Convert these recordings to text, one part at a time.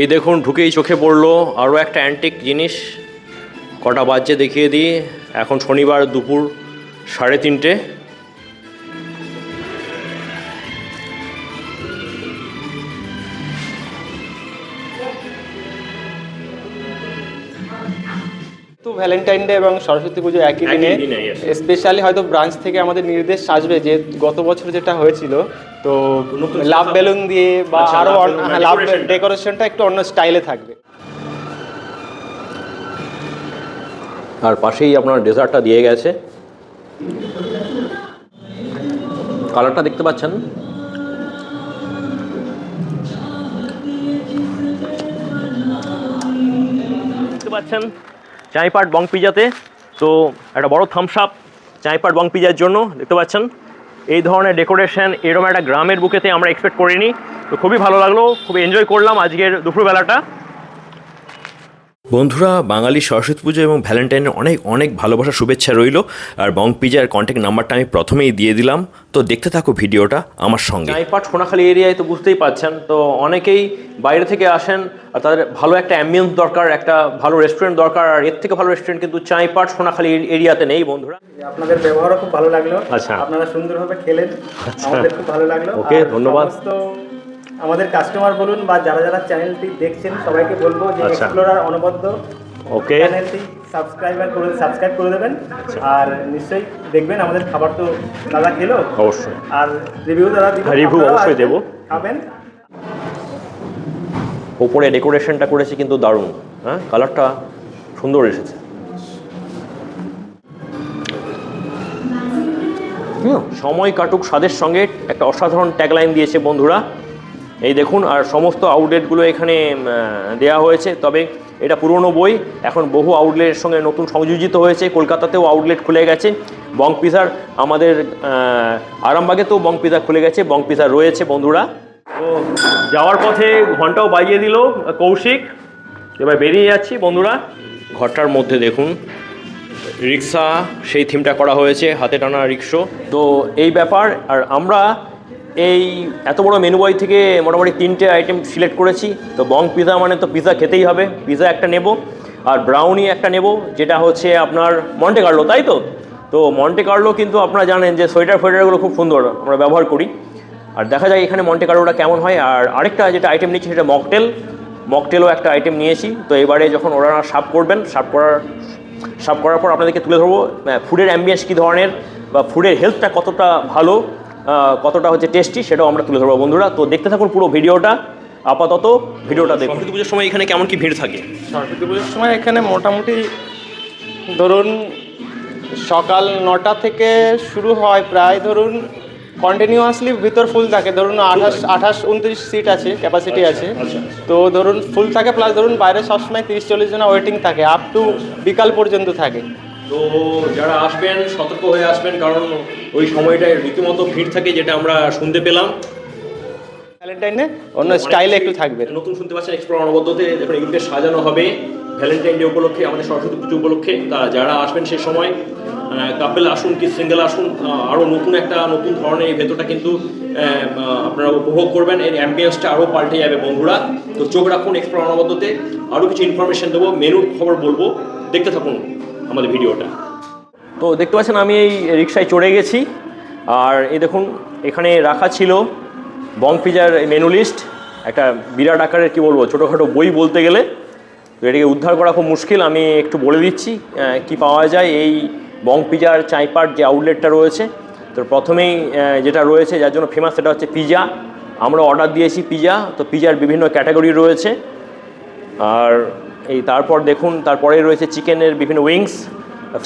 এই দেখুন, ঢুকেই চোখে পড়ল। আরও একটা অ্যান্টিক জিনিস। কটা বাজছে দেখিয়ে দিই। এখন শনিবার দুপুর সাড়ে তিনটে। ভ্যালেন্টাইন ডে এবং সরস্বতী পুজো একই দিনে। স্পেশালি হয়তো ব্রাঞ্চ থেকে আমাদের নির্দেশ আসবে যে গত বছর যেটা হয়েছিল তো লাভ বেলুন দিয়ে বা আচ্ছা, আরও লাভ। ডেকোরেশনটা একটু অন্য স্টাইলে থাকবে। আর পাশেই আপনার ডেজার্টটা দিয়ে গেছে। কালারটা দেখতে পাচ্ছেন? দেখতে পাচ্ছেন? চাইপাট বং পিজাতে। তো একটা বড় থামস আপ চাইপাট বং পিজার জন্য, দেখতে পাচ্ছেন? এই ধরনের ডেকোরেশন এরকম একটা গ্রামের বুকেতে আমরা এক্সপেক্ট করিনি। তো খুবই ভালো লাগল খুব এনজয় করলাম আজকের দুপুরবেলাটা। বন্ধুরা বাঙালি সরস্বতী পুজো এবং ভ্যালেন্টাইনের অনেক অনেক ভালোবাসা শুভেচ্ছা রইল। আর বং পিজার কন্ট্যাক্ট নাম্বারটা আমি প্রথমেই দিয়ে দিলাম। তো দেখতে থাকো ভিডিওটা আমার সঙ্গে। চাইপাট সোনাখালী এরিয়ায় তো বুঝতেই পাচ্ছেন। তো অনেকেই বাইরে থেকে আসেন আর তাদের ভালো একটা অ্যাম্বিয়েন্স দরকার একটা ভালো রেস্টুরেন্ট দরকার। আর এর থেকে ভালো রেস্টুরেন্ট কিন্তু চাইপাট সোনাখালী এরিয়াতে নেই বন্ধুরা। আপনাদের ব্যবহারও খুব ভালো লাগল। আচ্ছা। আপনারা সুন্দরভাবে খেলেন। আমাদের খুব ভালো লাগল। ওকে, ধন্যবাদ। আমাদের কাস্টমার বলুন বা যারা যারা চ্যানেলটি দেখছেন সবাইকে বলব যে আচ্ছা। এক্সপ্লোরার অনবদ্য ওকে চ্যানেলটি সাবস্ক্রাইবার করে সাবস্ক্রাইব করে দেবেন। আর নিশ্চয়ই দেখবেন আমাদের খাবার তো দাদা খেলো। অবশ্যই। আর রিভিউ দাদা দিল হ্যাঁ, review আপনারাও অবশ্যই আসবেন, দেবো। খাবেন। ওপরে ডেকোরেশনটা করেছে কিন্তু দারুণ। হ্যাঁ কালারটা সুন্দর এসেছে। হুম, সময় কাটুক স্বাদের সঙ্গে। একটা অসাধারণ ট্যাগলাইন দিয়েছে বন্ধুরা। এই দেখুন, আর সমস্ত আউটলেটগুলো এখানে দেয়া হয়েছে। তবে এটা পুরনো বই, এখন বহু আউটলেটের সঙ্গে নতুন সংযোজিত হয়েছে। কলকাতাতেও আউটলেট খুলে গেছে। বং পিজার আমাদের আরামবাগেতেও বং পিজা খুলে গেছে। বং পিজা রয়েছে, বন্ধুরা। তো যাওয়ার পথে ঘন্টাও বাজিয়ে দিল, কৌশিক। এবার বেরিয়ে যাচ্ছি, বন্ধুরা। ঘরটার মধ্যে দেখুন, রিক্সা, সেই থিমটা করা হয়েছে, হাতে টানা রিক্সো। তো এই ব্যাপার, আর আমরা এই এত বড় মেনু বই থেকে মোটামুটি তিনটে আইটেম সিলেক্ট করেছি। তো বং পিজা মানে তো পিজা খেতেই হবে। পিজা একটা নেব, আর ব্রাউনি একটা নেব, যেটা হচ্ছে আপনার মন্টে কার্লো তাই তো? তো মন্টে কার্লো কিন্তু আপনারা জানেন যে সোয়েটার ফোয়েটারগুলো খুব সুন্দর, আমরা ব্যবহার করি। আর দেখা যায় এখানে মন্টে কার্লোটা কেমন হয়। আর আরেকটা যেটা আইটেম নিচ্ছি সেটা মকটেল মকটেলও একটা আইটেম নিয়েছি। তো এবারে যখন ওরা সার্ভ করবেন সার্ভ করার সার্ভ করার পর আপনাদেরকে তুলে ধরবো ফুডের অ্যাম্বিয়েন্স কী ধরনের, বা ফুডের হেলথটা কতটা ভালো কতটা হচ্ছে টেস্টি সেটাও আমরা তুলে ধরবো বন্ধুরা। তো দেখতে থাকুন পুরো ভিডিওটা। আপাতত ভিডিওটা দেখুন। সরস্বতী পুজোর সময় এখানে কেমন কি ভিড় থাকে? সরস্বতী পুজোর সময় এখানে মোটামুটি ধরুন সকাল নটা থেকে শুরু হয় প্রায় ধরুন কন্টিনিউয়াসলি ভিতর ফুল থাকে। ধরুন আঠাশ আঠাশ উনত্রিশ সিট আছে ক্যাপাসিটি আছে। তো ধরুন ফুল থাকে প্লাস ধরুন বাইরে সবসময় তিরিশ চল্লিশ জন ওয়েটিং থাকে। আপ টু বিকাল পর্যন্ত থাকে। তো যারা আসবেন সতর্ক হয়ে আসবেন কারণ ওই সময়টায় রীতিমতো ভিড় থাকে যেটা আমরা শুনতে পেলাম। ভ্যালেন্টাইনে অন্য স্টাইলে একটু থাকবে নতুন শুনতে পাচ্ছেন এক্সপ্লোর অনবদ্যতে দেখুন এগুলোকে সাজানো হবে ভ্যালেন্টাইন ডে উপলক্ষে আমাদের সরস্বতী পুজো উপলক্ষে। তা যারা আসবেন সে সময় কাপেল আসুন কি সিঙ্গেল আসুন আরও নতুন একটা নতুন ধরনের এই ভেতরটা কিন্তু আপনারা উপভোগ করবেন। এর অ্যাম্বিয়েন্সটা আরও পাল্টে যাবে বন্ধুরা। তো চোখ রাখুন এক্সপ্লোর অনবদ্যতে। আরও কিছু ইনফরমেশন দেবো মেনুর খবর বলব। দেখতে থাকুন। আমাদের ভিডিওটা। তো দেখতে পাচ্ছেন, আমি এই রিক্সায় চড়ে গেছি। আর এই দেখুন, এখানে রাখা ছিল বং পিজার মেনু লিস্ট, একটা বিরাট আকারের, কী বলব, ছোটোখাটো বই বলতে গেলে। তো এটাকে উদ্ধার করা খুব মুশকিল, আমি একটু বলে দিচ্ছি কি পাওয়া যায় এই বং পিজার চাইপাট যে আউটলেটটা রয়েছে। তো প্রথমেই যেটা রয়েছে, যার জন্য ফেমাস সেটা হচ্ছে পিজা। আমরা অর্ডার দিয়েছি পিজা, তো পিজার বিভিন্ন ক্যাটাগরি রয়েছে। আর এই তারপর দেখুন, তারপরে রয়েছে চিকেনের বিভিন্ন উইংস।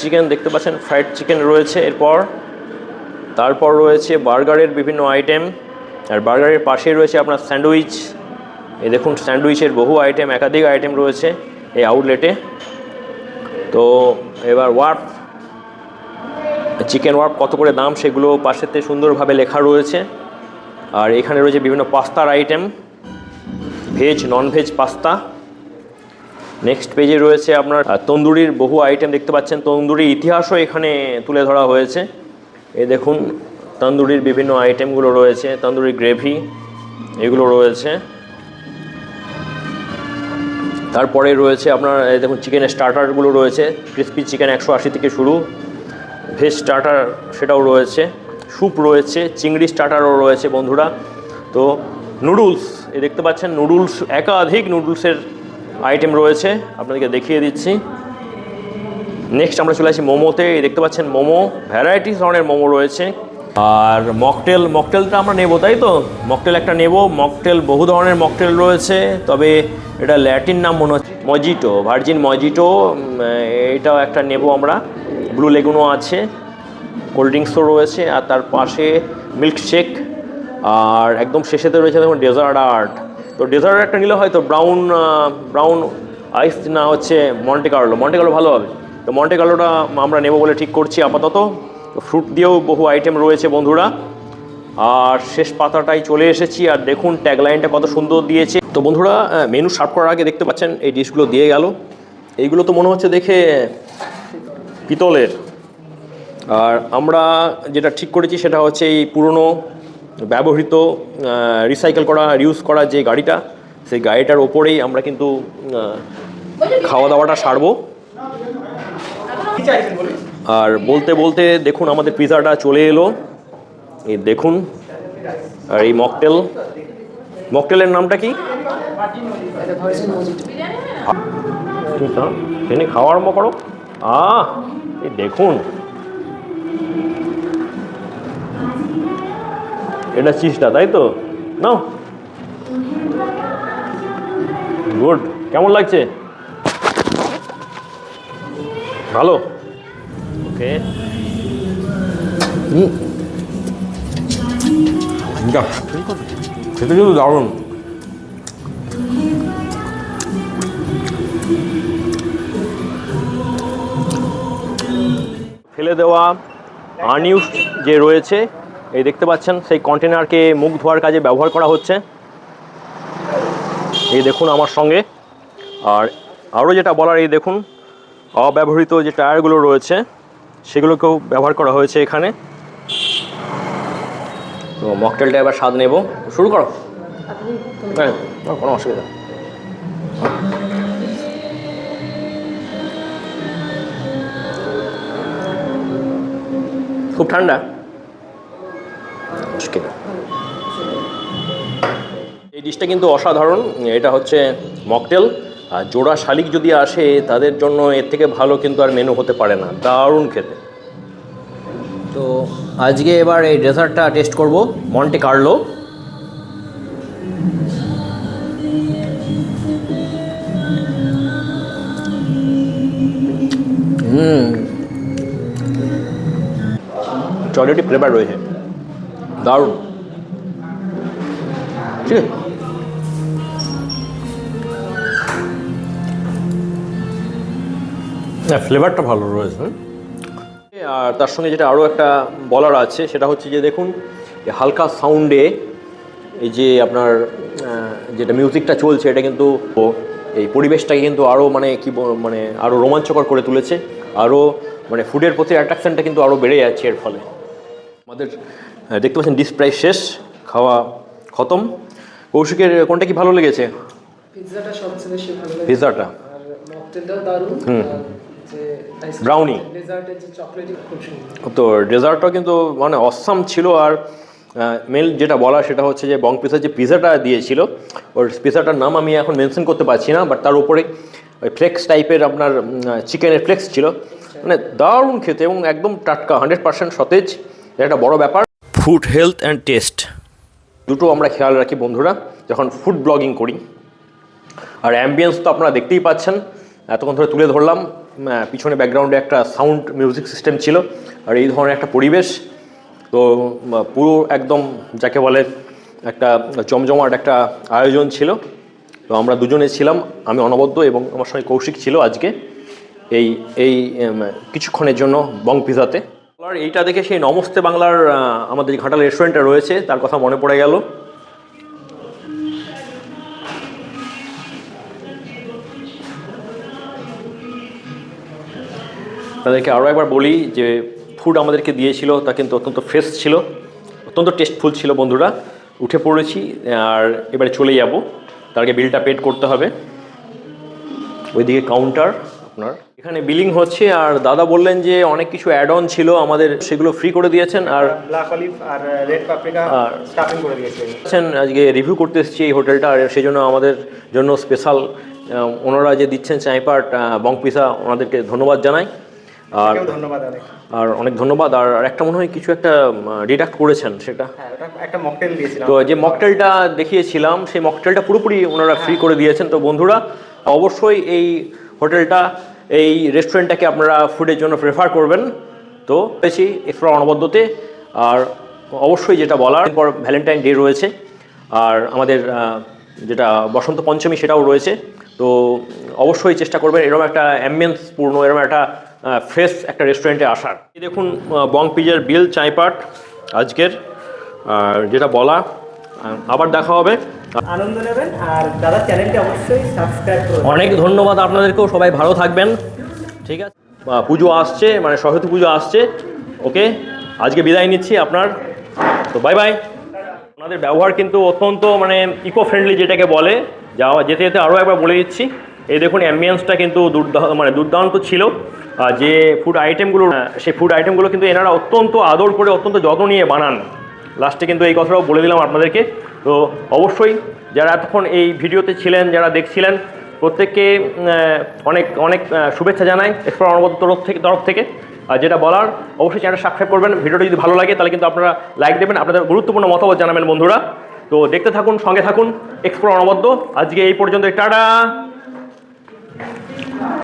চিকেন দেখতে পাচ্ছেন, ফ্রাইড চিকেন রয়েছে এরপর। তারপর রয়েছে বার্গারের বিভিন্ন আইটেম। আর বার্গারের পাশে রয়েছে আপনার স্যান্ডউইচ। এই দেখুন, স্যান্ডউইচের বহু আইটেম, একাধিক আইটেম রয়েছে এই আউটলেটে। তো এবার ওয়ার্প চিকেন ওয়ার্প কত করে দাম সেগুলো পাশেতে সুন্দরভাবে লেখা রয়েছে। আর এখানে রয়েছে বিভিন্ন পাস্তার item. Veg non veg pasta. Next পেজে রয়েছে আপনার তন্দুরির বহু আইটেম দেখতে পাচ্ছেন। তন্দুরির ইতিহাসও এখানে তুলে ধরা হয়েছে। এ দেখুন, তন্দুরির বিভিন্ন আইটেমগুলো রয়েছে তন্দুরি গ্রেভি এগুলো রয়েছে। তারপরে রয়েছে আপনার দেখুন চিকেনের স্টার্টারগুলো রয়েছে ক্রিসপি চিকেন একশো আশি থেকে শুরু। ভেজ স্টার্টার সেটাও রয়েছে স্যুপ রয়েছে, চিংড়ি স্টার্টারও রয়েছে বন্ধুরা। তো নুডলস এ দেখতে পাচ্ছেন নুডলস একাধিক নুডলসের আইটেম রয়েছে, আপনাদেরকে দেখিয়ে দিচ্ছি। নেক্সট আমরা চলে আসি মোমোতে দেখতে পাচ্ছেন মোমো ভ্যারাইটিস ধরনের মোমো রয়েছে। আর মকটেল মকটেলটা আমরা নেব, তাই তো? মকটেল একটা নেব মকটেল বহু ধরনের মকটেল রয়েছে, তবে এটা ল্যাটিন নাম মনে হচ্ছে। মজিটো ভার্জিন মজিটো এটাও একটা নেব আমরা। ব্লু লেগুনও আছে কোল্ড ড্রিঙ্কসও রয়েছে, আর তার পাশে মিল্কশেক আর একদম শেষেতে রয়েছে দেখুন ডেজার্ট আর্ট তো ডেজার্ট একটা নিলে হয়তো ব্রাউন ব্রাউন আইস না হচ্ছে মন্টে কার্লো মন্টে কার্লো ভালো হবে। তো মন্টে কার্লোটা আমরা নেব বলে ঠিক করছি আপাতত। ফ্রুট দিয়েও বহু আইটেম রয়েছে বন্ধুরা। আর শেষ পাতাটাই চলে এসেছি। আর দেখুন ট্যাগলাইনটা কত সুন্দর দিয়েছে। তো বন্ধুরা মেনু সার্ভ করার আগে দেখতে পাচ্ছেন, এই ডিশগুলো দিয়ে গেল। এইগুলো তো মনে হচ্ছে দেখে পিতলের। আর আমরা যেটা ঠিক করেছি সেটা হচ্ছে এই পুরনো ব্যবহৃত রিসাইকেল করা রিউজ করা যে গাড়িটা সেই গাড়িটার ওপরেই আমরা কিন্তু খাওয়া দাওয়াটা সারবো। আর বলতে বলতে দেখুন আমাদের পিৎজাটা চলে এলো। এই দেখুন আর এই মকটেল। মকটেলের নামটা কি? এনে খাওয়া আরম্ভ করো। আহ এই দেখুন। এটা চিজটা তাই তো? নাও। গুড কেমন লাগছে? ভালো। ওকে খেতে কিন্তু দারুণ। ফেলে দেওয়া আনইউজ যে রয়েছে এই দেখতে পাচ্ছেন, সেই কন্টেনারকে মুখ ধোয়ার কাজে ব্যবহার করা হচ্ছে। এই দেখুন আমার সঙ্গে। আর আরও যেটা বলার, এই দেখুন, অব্যবহৃত যে টায়ারগুলো রয়েছে, সেগুলোকেও ব্যবহার করা হয়েছে এখানে। তো মকটেলটা এবার স্বাদ নেব। শুরু করো। হ্যাঁ কোনো অসুবিধা। খুব ঠান্ডা। আছে। এই ডিশটা কিন্তু অসাধারণ। এটা হচ্ছে মকটেল। আর জোড়া শালিক যদি আসে, তাদের জন্য এর থেকে ভালো কিন্তু আর মেনু হতে পারে না। দারুণ খেতে। তো আজকে এবার এই ডেজার্টটা টেস্ট করব। মন্টে কার্লো হুম। চকলেটি ফ্লেভার রয়েছে। দারুণ। ঠিক আছে? হ্যাঁ ফ্লেভারটা ভালো রয়েছে। আর তার সঙ্গে যেটা আরও একটা বলার আছে সেটা হচ্ছে যে দেখুন হালকা সাউন্ডে এই যে আপনার যেটা মিউজিকটা চলছে এটা কিন্তু এই পরিবেশটাকে কিন্তু আরও মানে কি মানে আরও রোমাঞ্চকর করে তুলেছে। আরও মানে ফুডের প্রতি অ্যাট্রাকশনটা কিন্তু আরও বেড়ে যাচ্ছে এর ফলে। আমাদের দেখতে পাচ্ছেন ডিশ প্রায় শেষ খাওয়া খতম। কৌশিকের কোনটা কি ভালো লেগেছে? পিৎজাটা সবচেয়ে বেশি ভালো লাগে পিৎজাটা মকটেলটাও দারুণ। হুম। সুন্দর। তো ডেজার্টটা কিন্তু মানে অসাম ছিল আর মেল যেটা বলা সেটা হচ্ছে যে বং পিৎজার যে পিৎজাটা দিয়েছিল ওর পিৎজাটার নাম আমি এখন মেনশন করতে পারছি না বাট তার উপরে ওই ফ্লেক্স টাইপের আপনার চিকেনের ফ্লেক্স ছিল। মানে দারুণ খেতে এবং একদম টাটকা হান্ড্রেড পার্সেন্ট সতেজ এটা একটা বড় ব্যাপার। ফুড হেলথ অ্যান্ড টেস্ট দুটো আমরা খেয়াল রাখি বন্ধুরা, যখন ফুড ব্লগিং করি। আর অ্যাম্বিয়েন্স তো আপনারা দেখতেই পাচ্ছেন। এতক্ষণ ধরে তুলে ধরলাম। পিছনে ব্যাকগ্রাউন্ডে একটা সাউন্ড মিউজিক সিস্টেম ছিল। আর এই ধরনের একটা পরিবেশ। তো পুরো একদম যাকে বলে একটা জমজমাট একটা আয়োজন ছিল। তো আমরা দুজনে ছিলাম। আমি অনবদ্য এবং আমার সঙ্গে কৌশিক ছিল আজকে। এই এই কিছুক্ষণের জন্য বং পিজাতে। আর এইটা দেখে সেই নমস্তে বাংলার আমাদের ঘাটাল রেস্টুরেন্টটা রয়েছে, তার কথা মনে পড়ে গেল। তাদেরকে আরও একবার বলি যে ফুড আমাদেরকে দিয়েছিল, তা কিন্তু অত্যন্ত ফ্রেশ ছিল, অত্যন্ত টেস্টফুল ছিল বন্ধুরা। উঠে পড়েছি, আর এবারে চলে যাব। তার আগে বিলটা পেড করতে হবে। ওইদিকে কাউন্টার আপনার। এখানে বিলিং হচ্ছে আর দাদা বললেন যে অনেক কিছু অ্যাড অন ছিল আমাদের সেগুলো ফ্রি করে দিয়েছেন আর ব্ল্যাক অলিভ আর রেড পাপরিকা আর- স্টাফিং করে দিয়েছে আছেন আজকে রিভিউ করতে এসেছি এই হোটেলটা আর সেই জন্য আমাদের জন্য স্পেশাল ওনারা যে দিচ্ছেন চাইপাট বং পিসা ওনাদেরকে ধন্যবাদ জানাই। আর ধন্যবাদ আর অনেক ধন্যবাদ। আর আর একটা মনে হয় কিছু একটা ডিডাক্ট করেছেন সেটা। হ্যাঁ একটা মকটেল দিয়েছিলাম। তো যে মকটেলটা দেখিয়েছিলাম সেই মকটেলটা পুরোপুরি ওনারা ফ্রি করে দিয়েছেন। তো বন্ধুরা অবশ্যই এই হোটেলটা এই রেস্টুরেন্টটাকে আপনারা ফুডের জন্য প্রেফার করবেন। তো পেয়েছি এক্সপ্রা অনবদ্যতে। আর অবশ্যই যেটা বলার পর ভ্যালেন্টাইন ডে রয়েছে। আর আমাদের যেটা বসন্ত পঞ্চমী সেটাও রয়েছে। তো অবশ্যই চেষ্টা করবেন এরকম একটা অ্যাম্বিয়েন্স পূর্ণ, এরকম একটা ফ্রেশ একটা রেস্টুরেন্টে আসার। দেখুন বং পিজার বিল চাইপাট আজকের। আর যেটা বলা আবার দেখা হবে। আনন্দ নেবেন আর দাদার চ্যানেলটি অবশ্যই সাবস্ক্রাইব করুন অনেক ধন্যবাদ আপনাদেরকেও সবাই ভালো থাকবেন। ঠিক আছে? পুজো আসছে মানে সরস্বতী পুজো আসছে। ওকে? আজকে বিদায় নিচ্ছি আপনার। তো বাই বাই। ওনাদের ব্যবহার কিন্তু অত্যন্ত মানে ইকো ফ্রেন্ডলি যেটাকে বলে। যাওয়া যেতে যেতে আরও একবার বলে দিচ্ছি। এই দেখুন অ্যাম্বিয়েন্সটা কিন্তু মানে দুর্দান্ত ছিল। আর যে ফুড আইটেমগুলো সেই ফুড আইটেমগুলো কিন্তু এনারা অত্যন্ত আদর করে অত্যন্ত যত্ন নিয়ে বানান। লাস্টে কিন্তু এই কথাটাও বলে দিলাম আপনাদেরকে। তো অবশ্যই যারা এতক্ষণ এই ভিডিওতে ছিলেন, যারা দেখছিলেন, প্রত্যেককে অনেক অনেক শুভেচ্ছা জানাই এক্সপ্লোর অনবদ্য তরফ থেকে তরফ থেকে। আর যেটা বলার, অবশ্যই চ্যানেলটা সাবস্ক্রাইব করবেন। ভিডিওটা যদি ভালো লাগে, তাহলে কিন্তু আপনারা লাইক দেবেন। আপনাদের গুরুত্বপূর্ণ মতামত জানাবেন বন্ধুরা। তো দেখতে থাকুন, সঙ্গে থাকুন, এক্সপ্লোর অনবদ্য। আজকে এই পর্যন্ত টাটা!